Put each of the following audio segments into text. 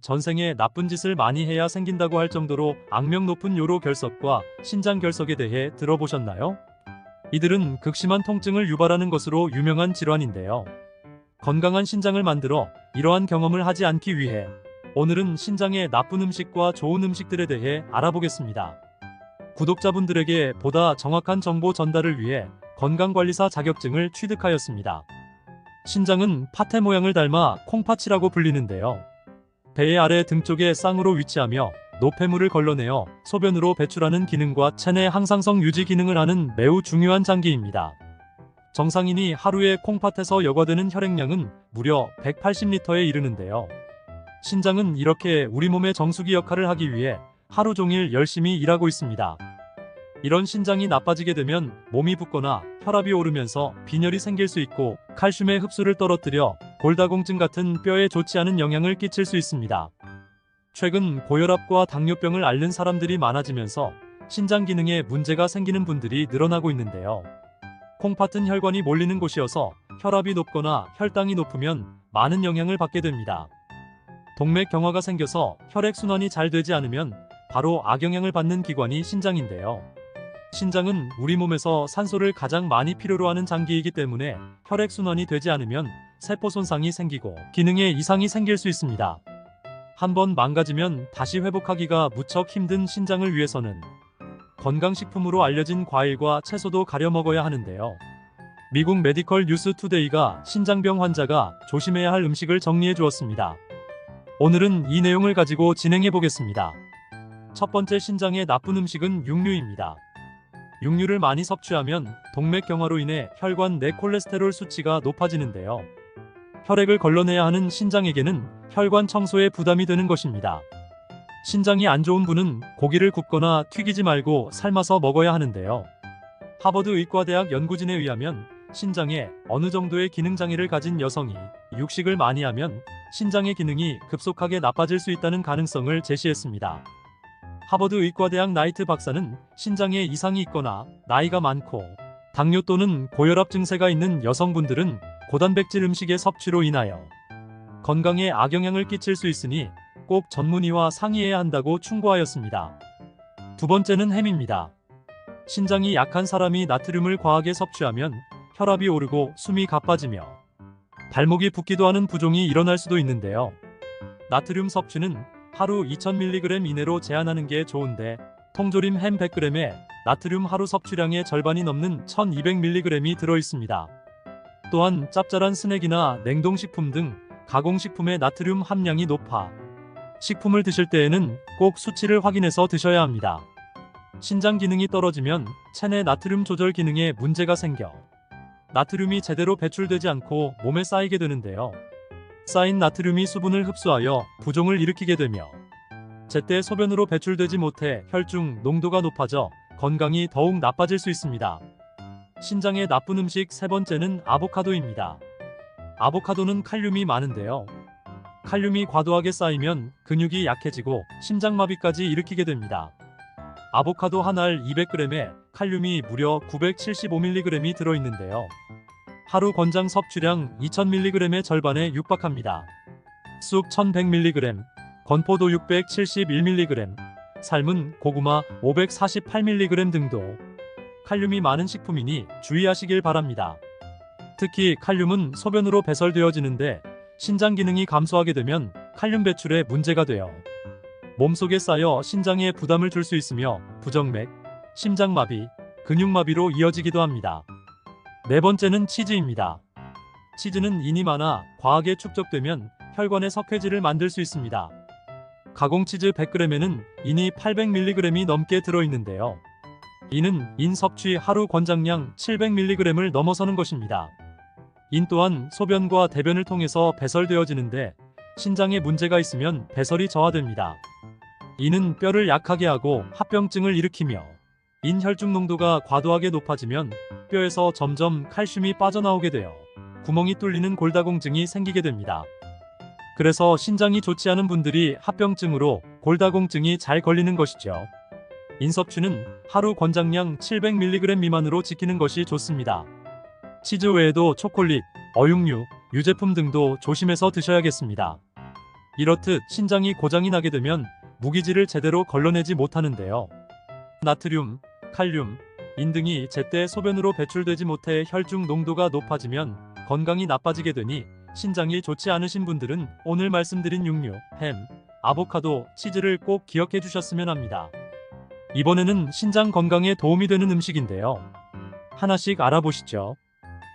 전생에 나쁜 짓을 많이 해야 생긴다고 할 정도로 악명 높은 요로 결석과 신장 결석에 대해 들어보셨나요? 이들은 극심한 통증을 유발하는 것으로 유명한 질환인데요. 건강한 신장을 만들어 이러한 경험을 하지 않기 위해 오늘은 신장의 나쁜 음식과 좋은 음식들에 대해 알아보겠습니다. 구독자분들에게 보다 정확한 정보 전달을 위해 건강관리사 자격증을 취득하였습니다. 신장은 파테 모양을 닮아 콩팥이라고 불리는데요. 배 아래 등 쪽에 쌍으로 위치하며 노폐물을 걸러내어 소변으로 배출하는 기능과 체내 항상성 유지 기능을 하는 매우 중요한 장기입니다. 정상인이 하루에 콩팥에서 여과되는 혈액량은 무려 180리터에 이르는데요. 신장은 이렇게 우리 몸의 정수기 역할을 하기 위해 하루 종일 열심히 일하고 있습니다. 이런 신장이 나빠지게 되면 몸이 붓거나 혈압이 오르면서 빈혈이 생길 수 있고 칼슘의 흡수를 떨어뜨려 골다공증 같은 뼈에 좋지 않은 영향을 끼칠 수 있습니다. 최근 고혈압과 당뇨병을 앓는 사람들이 많아지면서 신장 기능에 문제가 생기는 분들이 늘어나고 있는데요. 콩팥은 혈관이 몰리는 곳이어서 혈압이 높거나 혈당이 높으면 많은 영향을 받게 됩니다. 동맥 경화가 생겨서 혈액 순환이 잘 되지 않으면 바로 악영향을 받는 기관이 신장인데요. 신장은 우리 몸에서 산소를 가장 많이 필요로 하는 장기이기 때문에 혈액 순환이 되지 않으면 세포 손상이 생기고 기능에 이상이 생길 수 있습니다. 한번 망가지면 다시 회복하기가 무척 힘든 신장을 위해서는 건강식품으로 알려진 과일과 채소도 가려 먹어야 하는데요. 미국 메디컬 뉴스 투데이가 신장병 환자가 조심해야 할 음식을 정리해 주었습니다. 오늘은 이 내용을 가지고 진행해 보겠습니다. 첫 번째 신장에 나쁜 음식은 육류입니다. 육류를 많이 섭취하면 동맥 경화로 인해 혈관 내 콜레스테롤 수치가 높아지는데요. 혈액을 걸러내야 하는 신장에게는 혈관 청소에 부담이 되는 것입니다. 신장이 안 좋은 분은 고기를 굽거나 튀기지 말고 삶아서 먹어야 하는데요. 하버드 의과대학 연구진에 의하면 신장에 어느 정도의 기능 장애를 가진 여성이 육식을 많이 하면 신장의 기능이 급속하게 나빠질 수 있다는 가능성을 제시했습니다. 하버드 의과대학 나이트 박사는 신장에 이상이 있거나 나이가 많고 당뇨 또는 고혈압 증세가 있는 여성분들은 고단백질 음식의 섭취로 인하여 건강에 악영향을 끼칠 수 있으니 꼭 전문의와 상의해야 한다고 충고하였습니다. 두 번째는 햄입니다. 신장이 약한 사람이 나트륨을 과하게 섭취하면 혈압이 오르고 숨이 가빠지며 발목이 붓기도 하는 부종이 일어날 수도 있는데요. 나트륨 섭취는 하루 2000mg 이내로 제한하는 게 좋은데 통조림 햄 100g에 나트륨 하루 섭취량의 절반이 넘는 1200mg이 들어 있습니다. 또한 짭짤한 스낵이나 냉동식품 등 가공식품의 나트륨 함량이 높아 식품을 드실 때에는 꼭 수치를 확인해서 드셔야 합니다. 신장 기능이 떨어지면 체내 나트륨 조절 기능에 문제가 생겨 나트륨이 제대로 배출되지 않고 몸에 쌓이게 되는데요. 쌓인 나트륨이 수분을 흡수하여 부종을 일으키게 되며 제때 소변으로 배출되지 못해 혈중 농도가 높아져 건강이 더욱 나빠질 수 있습니다. 신장에 나쁜 음식 세 번째는 아보카도입니다. 아보카도는 칼륨이 많은데요. 칼륨이 과도하게 쌓이면 근육이 약해지고 심장마비까지 일으키게 됩니다. 아보카도 한 알 200g에 칼륨이 무려 975mg이 들어있는데요. 하루 권장 섭취량 2000mg의 절반에 육박합니다. 쑥 1100mg, 건포도 671mg, 삶은 고구마 548mg 등도 칼륨이 많은 식품이니 주의하시길 바랍니다. 특히 칼륨은 소변으로 배설되어지는데 신장 기능이 감소하게 되면 칼륨 배출에 문제가 되어 몸속에 쌓여 신장에 부담을 줄 수 있으며 부정맥, 심장마비, 근육마비로 이어지기도 합니다. 네 번째는 치즈입니다. 치즈는 인이 많아 과하게 축적되면 혈관에 석회질을 만들 수 있습니다. 가공치즈 100g에는 인이 800mg이 넘게 들어있는데요. 이는 인 섭취 하루 권장량 700mg을 넘어서는 것입니다. 인 또한 소변과 대변을 통해서 배설되어지는데 신장에 문제가 있으면 배설이 저하됩니다. 이는 뼈를 약하게 하고 합병증을 일으키며 인 혈중 농도가 과도하게 높아지면 뼈에서 점점 칼슘이 빠져나오게 되어 구멍이 뚫리는 골다공증이 생기게 됩니다. 그래서 신장이 좋지 않은 분들이 합병증으로 골다공증이 잘 걸리는 것이죠. 인섭취는 하루 권장량 700mg 미만으로 지키는 것이 좋습니다. 치즈 외에도 초콜릿, 어육류, 유제품 등도 조심해서 드셔야겠습니다. 이렇듯 신장이 고장이 나게 되면 무기질을 제대로 걸러내지 못하는데요. 나트륨, 칼륨, 인 등이 제때 소변으로 배출되지 못해 혈중 농도가 높아지면 건강이 나빠지게 되니 신장이 좋지 않으신 분들은 오늘 말씀드린 육류, 햄, 아보카도, 치즈를 꼭 기억해 주셨으면 합니다. 이번에는 신장 건강에 도움이 되는 음식인데요. 하나씩 알아보시죠.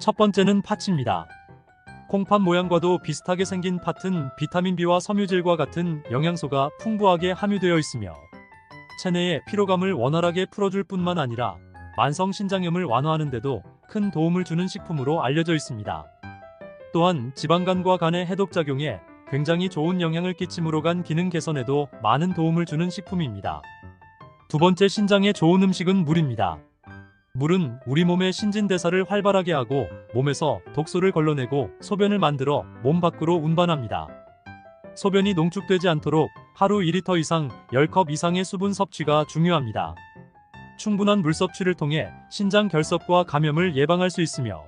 첫 번째는 파치입니다. 콩팥 모양과도 비슷하게 생긴 팥은 비타민 B와 섬유질과 같은 영양소가 풍부하게 함유되어 있으며 체내의 피로감을 원활하게 풀어줄 뿐만 아니라 만성 신장염을 완화하는 데도 큰 도움을 주는 식품으로 알려져 있습니다. 또한 지방간과 간의 해독작용에 굉장히 좋은 영향을 끼침으로 간 기능 개선에도 많은 도움을 주는 식품입니다. 두 번째 신장에 좋은 음식은 물입니다. 물은 우리 몸의 신진대사를 활발하게 하고 몸에서 독소를 걸러내고 소변을 만들어 몸 밖으로 운반합니다. 소변이 농축되지 않도록 하루 2리터 이상 10컵 이상의 수분 섭취가 중요합니다. 충분한 물 섭취를 통해 신장 결석과 감염을 예방할 수 있으며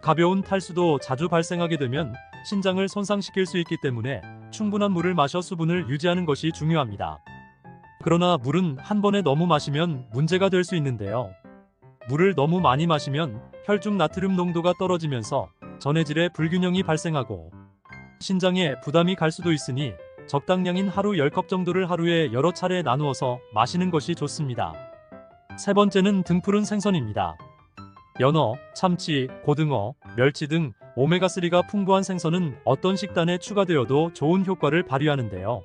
가벼운 탈수도 자주 발생하게 되면 신장을 손상시킬 수 있기 때문에 충분한 물을 마셔 수분을 유지하는 것이 중요합니다. 그러나 물은 한 번에 너무 마시면 문제가 될 수 있는데요. 물을 너무 많이 마시면 혈중 나트륨 농도가 떨어지면서 전해질의 불균형이 발생하고 신장에 부담이 갈 수도 있으니 적당량인 하루 10컵 정도를 하루에 여러 차례 나누어서 마시는 것이 좋습니다. 세 번째는 등푸른 생선입니다. 연어, 참치, 고등어, 멸치 등 오메가3가 풍부한 생선은 어떤 식단에 추가되어도 좋은 효과를 발휘하는데요.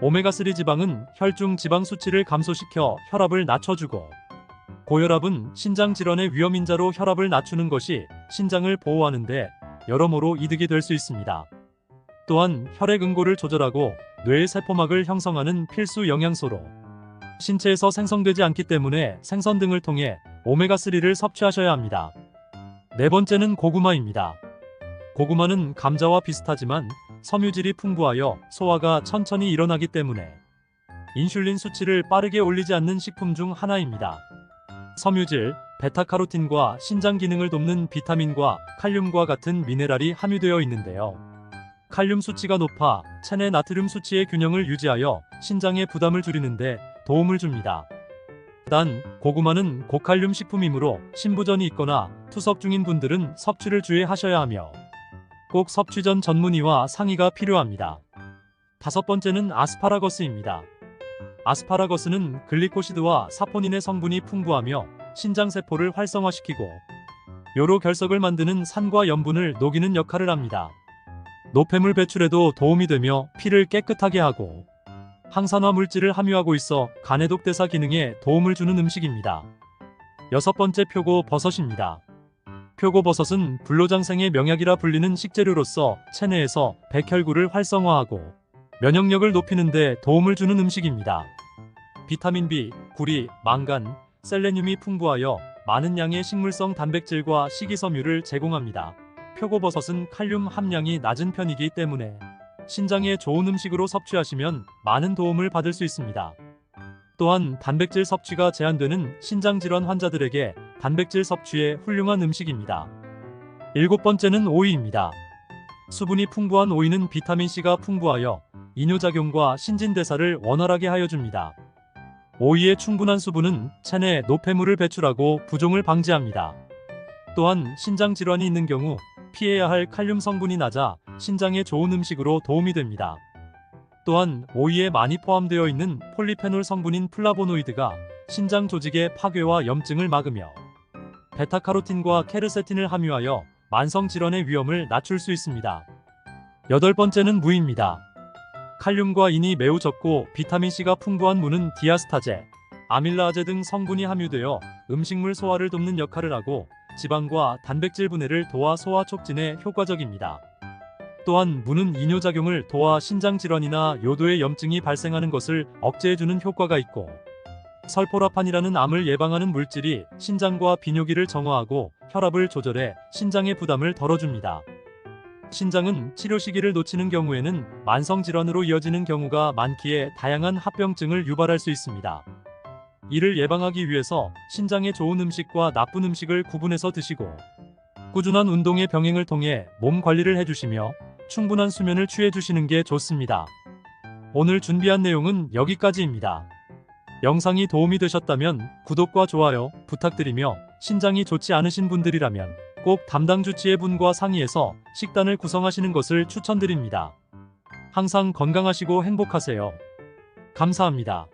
오메가3 지방은 혈중 지방 수치를 감소시켜 혈압을 낮춰주고 고혈압은 신장 질환의 위험인자로 혈압을 낮추는 것이 신장을 보호하는데 여러모로 이득이 될 수 있습니다. 또한 혈액 응고를 조절하고 뇌의 세포막을 형성하는 필수 영양소로 신체에서 생성되지 않기 때문에 생선 등을 통해 오메가3를 섭취하셔야 합니다. 네 번째는 고구마입니다. 고구마는 감자와 비슷하지만 섬유질이 풍부하여 소화가 천천히 일어나기 때문에 인슐린 수치를 빠르게 올리지 않는 식품 중 하나입니다. 섬유질, 베타카로틴과 신장 기능을 돕는 비타민과 칼륨과 같은 미네랄이 함유되어 있는데요. 칼륨 수치가 높아 체내 나트륨 수치의 균형을 유지하여 신장의 부담을 줄이는데 도움을 줍니다. 단, 고구마는 고칼륨 식품이므로 신부전이 있거나 투석 중인 분들은 섭취를 주의하셔야 하며 꼭 섭취 전 전문의와 상의가 필요합니다. 다섯 번째는 아스파라거스입니다. 아스파라거스는 글리코시드와 사포닌의 성분이 풍부하며 신장 세포를 활성화시키고 요로 결석을 만드는 산과 염분을 녹이는 역할을 합니다. 노폐물 배출에도 도움이 되며 피를 깨끗하게 하고 항산화 물질을 함유하고 있어 간해독 대사 기능에 도움을 주는 음식입니다. 여섯 번째 표고 버섯입니다. 표고 버섯은 불로장생의 명약이라 불리는 식재료로서 체내에서 백혈구를 활성화하고 면역력을 높이는 데 도움을 주는 음식입니다. 비타민 B, 구리, 망간, 셀레늄이 풍부하여 많은 양의 식물성 단백질과 식이섬유를 제공합니다. 표고버섯은 칼륨 함량이 낮은 편이기 때문에 신장에 좋은 음식으로 섭취하시면 많은 도움을 받을 수 있습니다. 또한 단백질 섭취가 제한되는 신장 질환 환자들에게 단백질 섭취에 훌륭한 음식입니다. 일곱 번째는 오이입니다. 수분이 풍부한 오이는 비타민C가 풍부하여 이뇨작용과 신진대사를 원활하게 하여 줍니다. 오이의 충분한 수분은 체내 노폐물을 배출하고 부종을 방지합니다. 또한 신장 질환이 있는 경우 피해야 할 칼륨 성분이 낮아 신장에 좋은 음식으로 도움이 됩니다. 또한 오이에 많이 포함되어 있는 폴리페놀 성분인 플라보노이드가 신장 조직의 파괴와 염증을 막으며 베타카로틴과 케르세틴을 함유하여 만성 질환의 위험을 낮출 수 있습니다. 여덟 번째는 무입니다. 칼륨과 인이 매우 적고 비타민C가 풍부한 무는 디아스타제, 아밀라제 등 성분이 함유되어 음식물 소화를 돕는 역할을 하고 지방과 단백질 분해를 도와 소화 촉진에 효과적입니다. 또한 무는 이뇨작용을 도와 신장 질환이나 요도의 염증이 발생하는 것을 억제해주는 효과가 있고 설포라판이라는 암을 예방하는 물질이 신장과 비뇨기를 정화하고 혈압을 조절해 신장의 부담을 덜어줍니다. 신장은 치료 시기를 놓치는 경우에는 만성 질환으로 이어지는 경우가 많기에 다양한 합병증을 유발할 수 있습니다. 이를 예방하기 위해서 신장에 좋은 음식과 나쁜 음식을 구분해서 드시고 꾸준한 운동의 병행을 통해 몸 관리를 해주시며 충분한 수면을 취해 주시는 게 좋습니다. 오늘 준비한 내용은 여기까지입니다. 영상이 도움이 되셨다면 구독과 좋아요 부탁드리며 신장이 좋지 않으신 분들이라면 꼭 담당 주치의 분과 상의해서 식단을 구성하시는 것을 추천드립니다. 항상 건강하시고 행복하세요. 감사합니다.